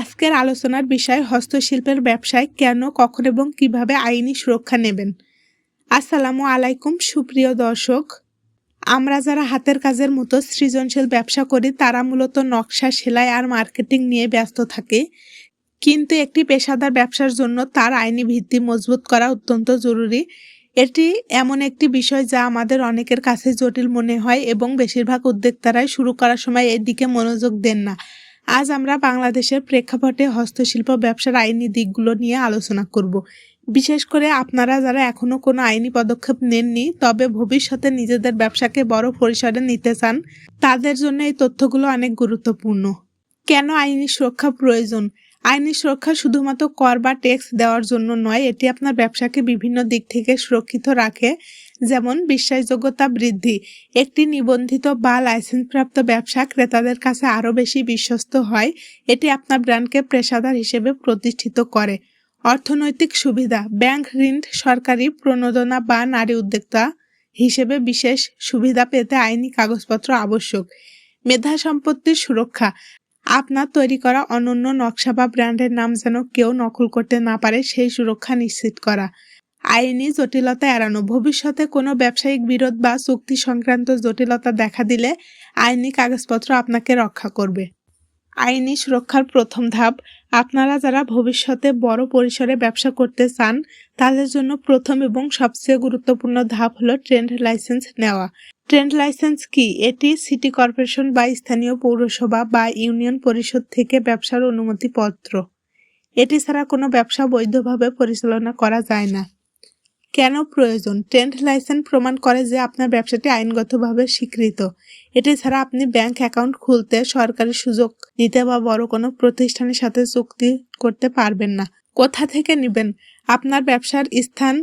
আজকের আলোচনার বিষয় হস্তশিল্পের ব্যবসায় কেন, কখন এবং কীভাবে আইনি সুরক্ষা নেবেন। আসসালামু আলাইকুম, সুপ্রিয় দর্শক। আমরা যারা হাতের কাজের মতো সৃজনশীল ব্যবসা করি, তারা মূলত নকশা, সেলাই আর মার্কেটিং নিয়ে ব্যস্ত থাকে। কিন্তু একটি পেশাদার ব্যবসার জন্য তার আইনি ভিত্তি মজবুত করা অত্যন্ত জরুরি। এটি এমন একটি বিষয় যা আমাদের অনেকের কাছে জটিল মনে হয় এবং বেশিরভাগ উদ্যোক্তারাই শুরু করার সময় এর দিকে মনোযোগ দেন না। আজ আমরা বাংলাদেশের প্রেক্ষাপটে হস্তশিল্প ব্যবসার আইনি দিকগুলো নিয়ে আলোচনা করব। বিশেষ করে আপনারা যারা এখনও কোনো আইনি পদক্ষেপ নেননি, তবে ভবিষ্যতে নিজেদের ব্যবসাকে বড় পরিসরে নিতে চান, তাদের জন্য এই তথ্যগুলো অনেক গুরুত্বপূর্ণ। কেন আইনি সুরক্ষা প্রয়োজন? আইনি সুরক্ষা শুধুমাত্র কর বা ট্যাক্স দেওয়ার জন্য নয়, এটি আপনার ব্যবসাকে বিভিন্ন দিক থেকে সুরক্ষিত রাখে। যেমন বিশ্বাসযোগ্যতা বৃদ্ধি, একটি নিবন্ধিত বা লাইসেন্সপ্রাপ্ত ব্যবসা ক্রেতাদের কাছে আরও বেশি বিশ্বস্ত হয়, এটি আপনার ব্র্যান্ডকে পেশাদার হিসেবে প্রতিষ্ঠিত করে। অর্থনৈতিক সুবিধা, ব্যাংক ঋণ, সরকারি প্রণোদনা বা নারী উদ্যোক্তা হিসেবে বিশেষ সুবিধা পেতে আইনি কাগজপত্র আবশ্যক। মেধা সম্পত্তির সুরক্ষা, আপনার তৈরি করা অনন্য নকশা বা ব্র্যান্ডের নাম যেন কেউ নকল করতে না পারে সেই সুরক্ষা নিশ্চিত করা। আইনি জটিলতা এড়ানো। ভবিষ্যতে কোনো ব্যবসায়িক বিরোধ বা চুক্তি সংক্রান্ত জটিলতা দেখা দিলে আইনি কাগজপত্র আপনাকে রক্ষা করবে। আইনি সুরক্ষার প্রথম ধাপ, আপনারা যারা ভবিষ্যতে বড় পরিসরে ব্যবসা করতে চান, তাদের জন্য প্রথম এবং সবচেয়ে গুরুত্বপূর্ণ ধাপ হলো ট্রেন্ড লাইসেন্স নেওয়া। ট্রেন্ড লাইসেন্স কি? এটি সিটি কর্পোরেশন বা স্থানীয় পৌরসভা বা ইউনিয়ন পরিষদ থেকে ব্যবসার অনুমতিপত্র। এটি ছাড়া কোনো ব্যবসা বৈধভাবে পরিচালনা করা যায় না। কেন প্রয়োজন? ট্রেন্ড লাইসেন্স প্রমাণ করে যে আপনার ব্যবসাটি আইনগতভাবে স্বীকৃত। এটি ছাড়া আপনি ব্যাংক অ্যাকাউন্ট খুলতে সরকারি সুযোগ নিতে বা বড় কোনো প্রতিষ্ঠানের সাথে চুক্তি করতে পারবেন না। কোথা থেকে নেবেন? আপনার ব্যবসার স্থান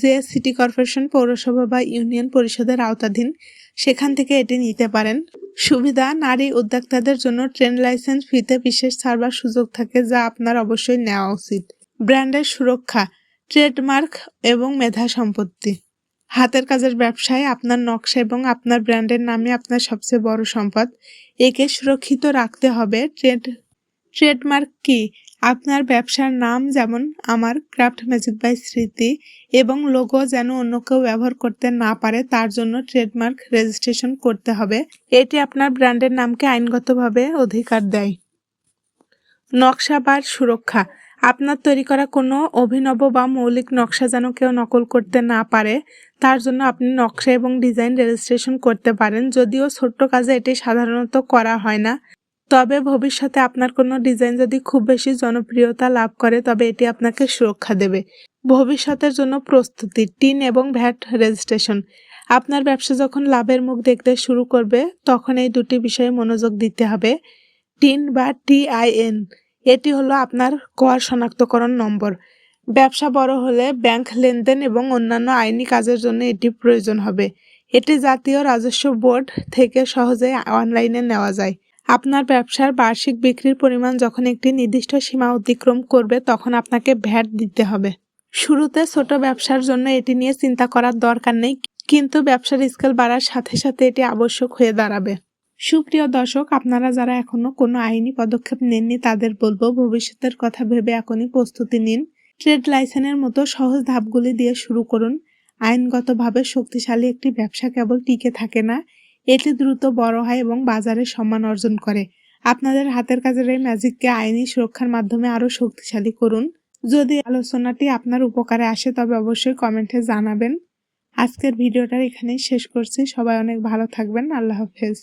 যে সিটি কর্পোরেশন পৌরসভা বা ইউনিয়ন পরিষদের আওতাধীন, সেখান থেকে এটি নিতে পারেন। সুবিধা, নারী উদ্যোক্তাদের জন্য ট্রেন লাইসেন্স ফিতে বিশেষ ছাড়বার সুযোগ থাকে যা আপনার অবশ্যই নেওয়া উচিত। ব্র্যান্ডের সুরক্ষা। ট্রেডমার্ক এবং মেধা সম্পত্তি। হাতের কাজের ব্যবসায় আপনার নকশা এবং আপনার ব্র্যান্ডের নামে আপনার সবচেয়ে বড় সম্পদ। একে সুরক্ষিত রাখতে হবে। ট্রেড, ট্রেডমার্ক কি? আপনার ব্যবসার নাম যেমন আমার ক্রাফট ম্যাজিক বাই স্মৃতি এবং লোগো যেন অন্য কেউ ব্যবহার করতে না পারে, তার জন্য ট্রেডমার্ক রেজিস্ট্রেশন করতে হবে। এটি আপনার ব্র্যান্ডের নামকে আইনগতভাবে অধিকার দেয়। নকশা বা সুরক্ষা। আপনার তৈরি করা কোনো অভিনব বা মৌলিক নকশা যেন কেউ নকল করতে না পারে, তার জন্য আপনি নকশা এবং ডিজাইন রেজিস্ট্রেশন করতে পারেন, যদিও ছোট্ট কাজে এটি সাধারণত করা হয় না। তবে ভবিষ্যতে আপনার কোনো ডিজাইন যদি খুব বেশি জনপ্রিয়তা লাভ করে, তবে এটি আপনাকে সুরক্ষা দেবে। ভবিষ্যতের জন্য প্রস্তুতি, টিন এবং ভ্যাট রেজিস্ট্রেশন। আপনার ব্যবসা যখন লাভের মুখ দেখতে শুরু করবে, তখন এই দুটি বিষয়ে মনোযোগ দিতে হবে। টিন বা টিআইএন এটি হলো আপনার কর শনাক্তকরণ নম্বর। ব্যবসা বড় হলে ব্যাংক লেনদেন এবং অন্যান্য আইনি কাজের জন্য এটি প্রয়োজন হবে। এটি জাতীয় রাজস্ব বোর্ড থেকে সহজেই অনলাইনে নেওয়া যায়। আপনার ব্যবসার বার্ষিক বিক্রির পরিমাণ যখন একটি নির্দিষ্ট সীমা অতিক্রম করবে, তখন আপনাকে ভ্যাট দিতে হবে। শুরুতে ছোট ব্যবসার জন্য এটি নিয়ে চিন্তা করার দরকার নেই, কিন্তু ব্যবসার স্কেল বাড়ার সাথে সাথে এটি আবশ্যক হয়ে দাঁড়াবে। সুপ্রিয় দর্শক, আপনারা যারা এখনও কোনো আইনি পদক্ষেপ নেননি তাদের বলব ভবিষ্যতের কথা ভেবে এখনই প্রস্তুতি নিন। ট্রেড লাইসেন্সের মতো সহজ ধাপগুলি দিয়ে শুরু করুন। আইনগতভাবে শক্তিশালী একটি ব্যবসা কেবল টিকে থাকে না, এটি দ্রুত বড় হয় এবং বাজারে সম্মান অর্জন করে। আপনাদের হাতের কাজের এই ম্যাজিককে আইনি সুরক্ষার মাধ্যমে আরও শক্তিশালী করুন। যদি আলোচনাটি আপনার উপকারে আসে, তবে অবশ্যই কমেন্টে জানাবেন। আজকের ভিডিওটা এখানেই শেষ করছি। সবাই অনেক ভালো থাকবেন। আল্লাহ হাফেজ।